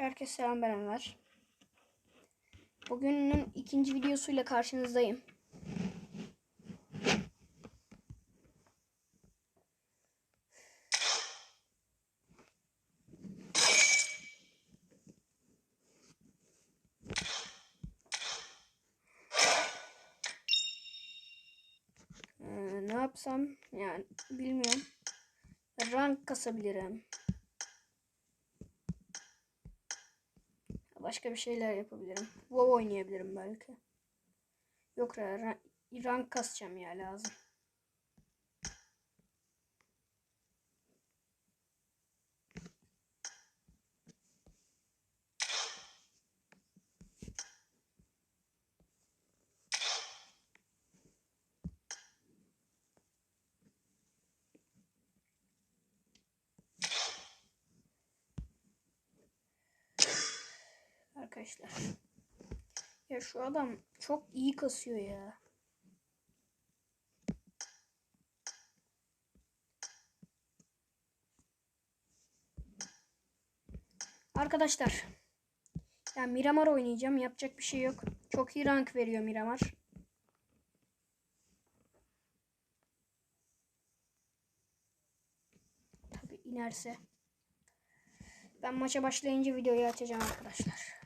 Herkese selam ben Ömer. Bugünün ikinci videosuyla karşınızdayım. Ee, ne yapsam yani bilmiyorum. Rank kasabilirim. Başka bir şeyler yapabilirim. WoW oynayabilirim belki. Yok rank kasacağım ya lazım. Arkadaşlar. Ya şu adam çok iyi kasıyor ya. Arkadaşlar. Ya Miramar oynayacağım. Yapacak bir şey yok. Çok iyi rank veriyor Miramar. Tabi inerse. Ben maça başlayınca videoyu açacağım arkadaşlar.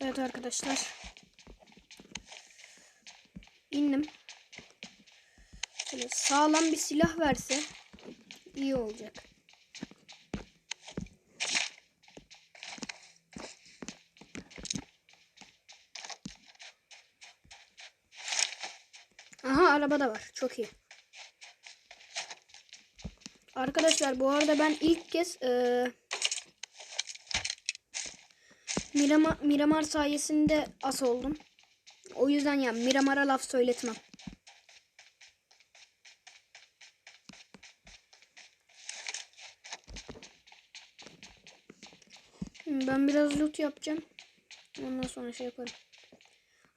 Evet arkadaşlar. İndim. Şöyle sağlam bir silah verse iyi olacak. Aha araba da var. Çok iyi. Arkadaşlar bu arada ben ilk kez eee Miramar, Miramar sayesinde as oldum. O yüzden ya Miramar'a laf söyletmem. Ben biraz loot yapacağım. Ondan sonra şey yaparım.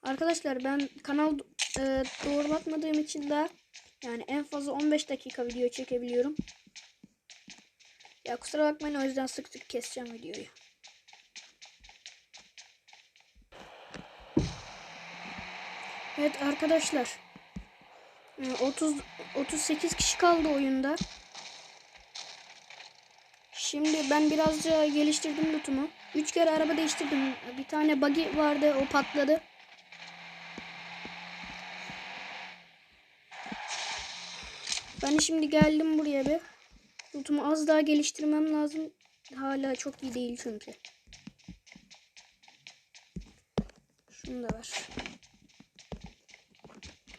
Arkadaşlar ben kanal e, doğru bakmadığım için daha yani en fazla 15 dakika video çekebiliyorum. Ya kusura bakmayın o yüzden sık sık keseceğim videoyu. Evet arkadaşlar. e, 30 38 kişi kaldı oyunda. Şimdi ben birazca geliştirdim lootumu. 3 kere araba değiştirdim. Bir tane buggy vardı o patladı. Ben şimdi geldim buraya bir. Lootumu az daha geliştirmem lazım. Hala çok iyi değil çünkü. Şunu da ver.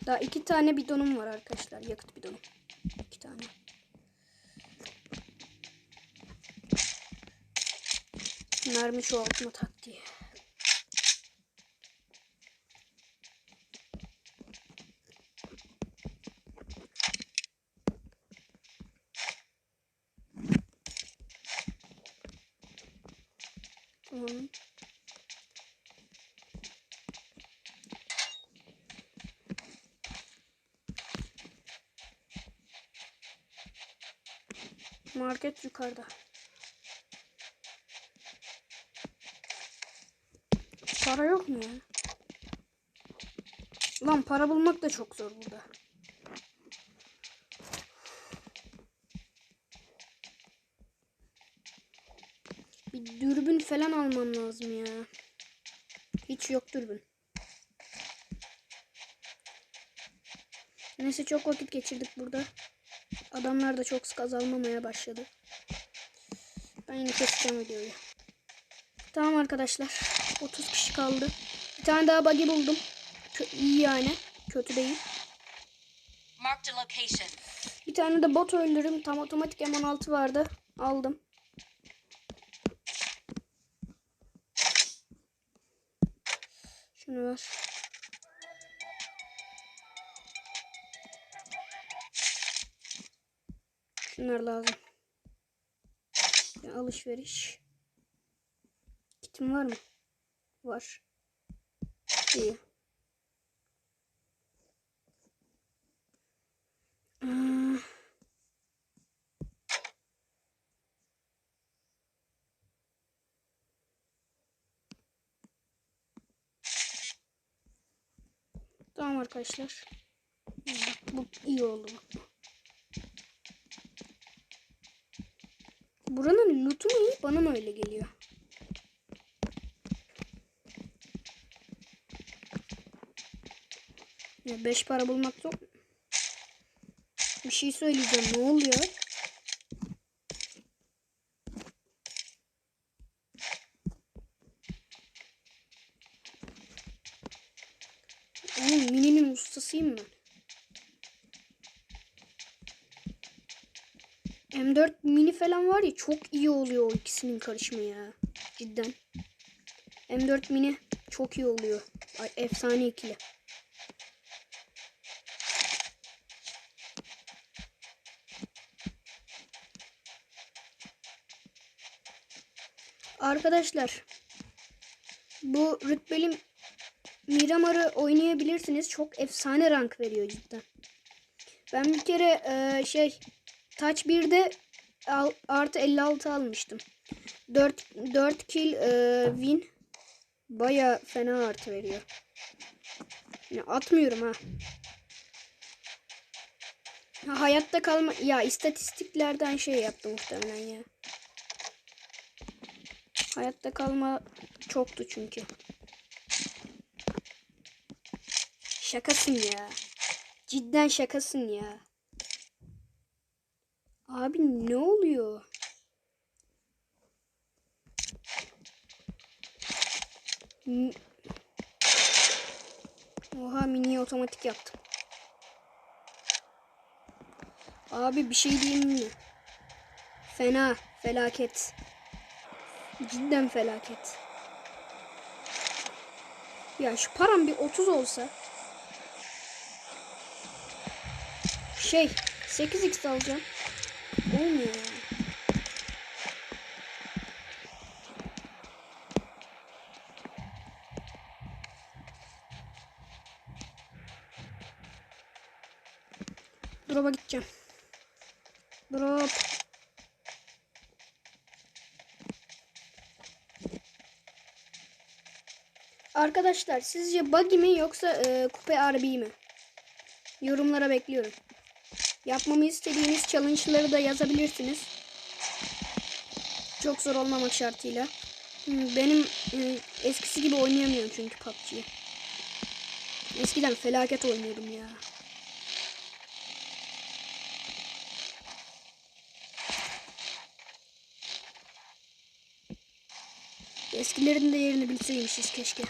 Daha iki tane bidonum var arkadaşlar. Yakıt bidonu. İki tane. Mermi çoğaltma taktiği. Tamam. Market yukarıda. Para yok mu ya? Lan para bulmak da çok zor burada. Bir dürbün falan almam lazım ya. Hiç yok dürbün. Neyse çok vakit geçirdik burada. Adamlar da çok sık azalmamaya başladı. Ben yine keseceğim videoyu. Tamam arkadaşlar. 30 kişi kaldı. Bir tane daha buggy buldum. Kö iyi yani. Kötü değil. Bir tane de bot öldürürüm. Tam otomatik M16 vardı. Aldım. Şunu ver. Şunlar lazım. Yani alışveriş. Kitim var mı? Var. İyi. Hmm. Tamam arkadaşlar. Bu iyi oldu. Buranın lootu mu iyi bana mı öyle geliyor? Ya beş para bulmak zor. Bir şey söyleyeceğim. Ne oluyor? Oğlum mininin ustasıyım ben. M4 mini falan var ya çok iyi oluyor o ikisinin karışımı ya. Cidden. M4 mini çok iyi oluyor. Ay, efsane ikili. Arkadaşlar bu rütbeli Miramar'ı oynayabilirsiniz. Çok efsane rank veriyor cidden. Ben bir kere e, şey Touch 1'de al- artı 56 almıştım. 4, 4 kill e, win baya fena artı veriyor. Ya atmıyorum ha. ha. Hayatta kalma ya istatistiklerden şey yaptı muhtemelen ya. Hayatta kalma çoktu çünkü. Şakasın ya. Cidden şakasın ya. Abi ne oluyor? Oha mini otomatik yaptım. Abi bir şey diyeyim mi? Fena, felaket. Cidden felaket. Ya şu param bir 30 olsa. Şey 8x alacağım. Olmuyor. Drop'a gideceğim. Drop. Arkadaşlar sizce buggy mi yoksa e, kupe RB mi? Yorumlara bekliyorum. Yapmamı istediğiniz challenge'ları da yazabilirsiniz. Çok zor olmamak şartıyla. Hmm, Benim e, eskisi gibi oynayamıyorum çünkü PUBG'yi. Eskiden felaket oynuyordum ya. Eskilerin de yerini bilseymişiz keşke.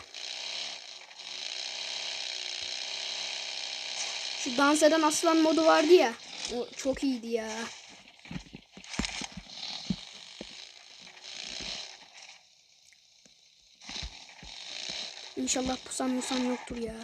Şu dans eden aslan modu vardı ya. O çok iyiydi ya. İnşallah pusan musan yoktur ya.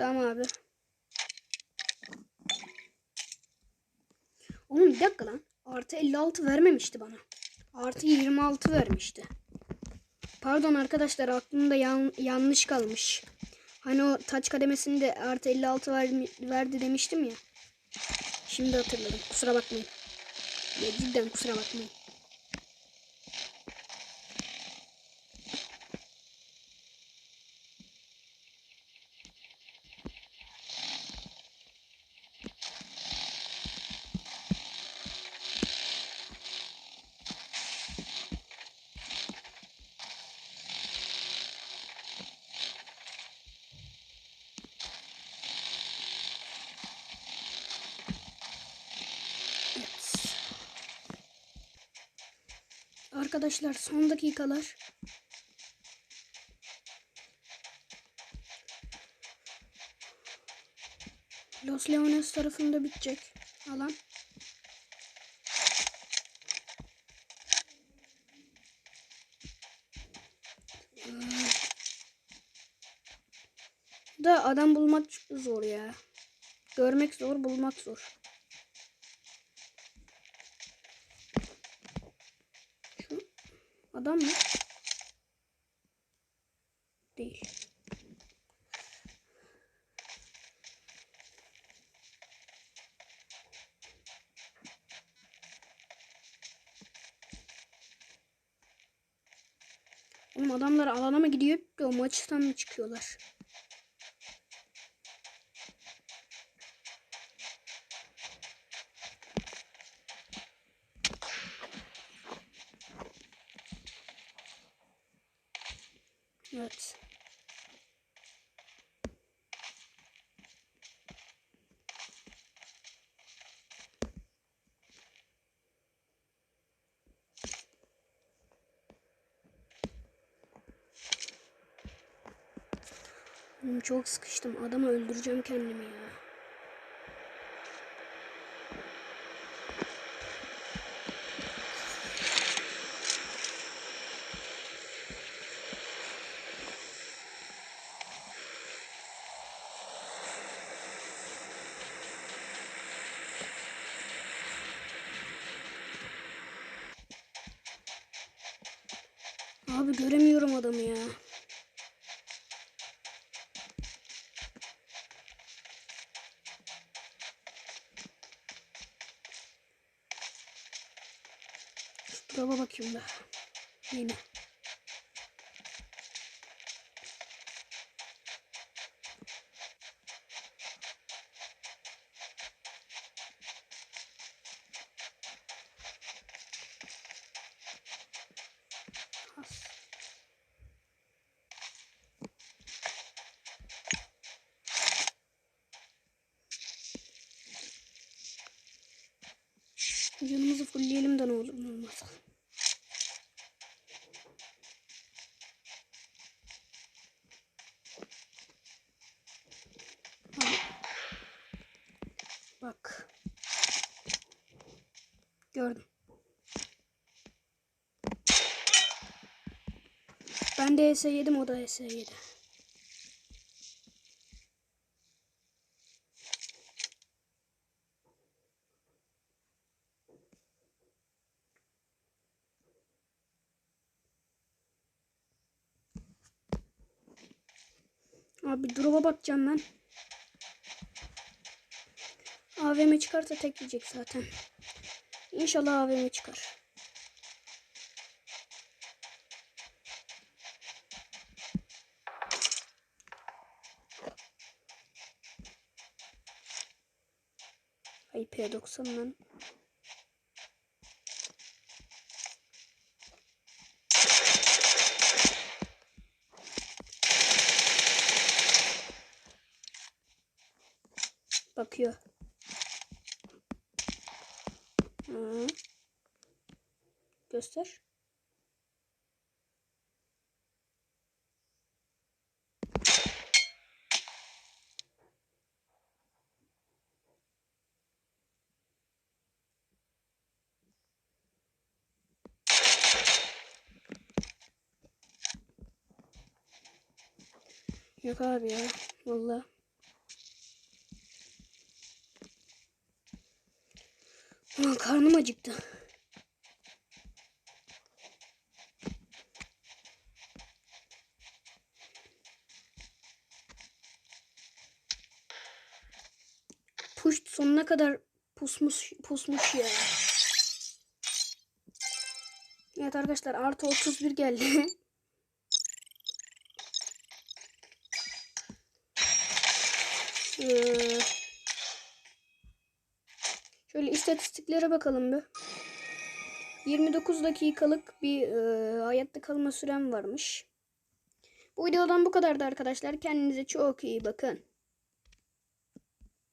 Tamam abi. Oğlum bir dakika lan. Artı 56 vermemişti bana. Artı 26 vermişti. Pardon arkadaşlar aklımda yan- yanlış kalmış. Hani o taç kademesinde artı 56 ver- verdi demiştim ya. Şimdi hatırladım. Kusura bakmayın. Ya cidden kusura bakmayın. Arkadaşlar son dakikalar. Los Leones tarafında bitecek alan. Ee, Da adam bulmak zor ya. Görmek zor, bulmak zor. Adam mı? Değil. Oğlum adamlar alana mı gidiyor o maçtan mı çıkıyorlar? Evet. Oğlum çok sıkıştım. Adamı öldüreceğim kendimi ya. Abi göremiyorum adamı ya. Şu drop'a bakayım da. Yine. fullleyelim de ne olur ne olmaz. Bak. Gördüm. Ben de ES7 o da ES7. Abi drop'a bakacağım ben. AVM çıkarsa tek yiyecek zaten. İnşallah AVM çıkar. Ay P90 lan. Bakıyor. Hı. Göster. Yok abi ya. Vallahi. Karnım acıktı. Push sonuna kadar pusmuş pusmuş ya. Evet arkadaşlar artı 31 geldi. Ee, Şöyle istatistiklere bakalım bir. 29 dakikalık bir e, hayatta kalma sürem varmış. Bu videodan bu kadardı arkadaşlar. Kendinize çok iyi bakın.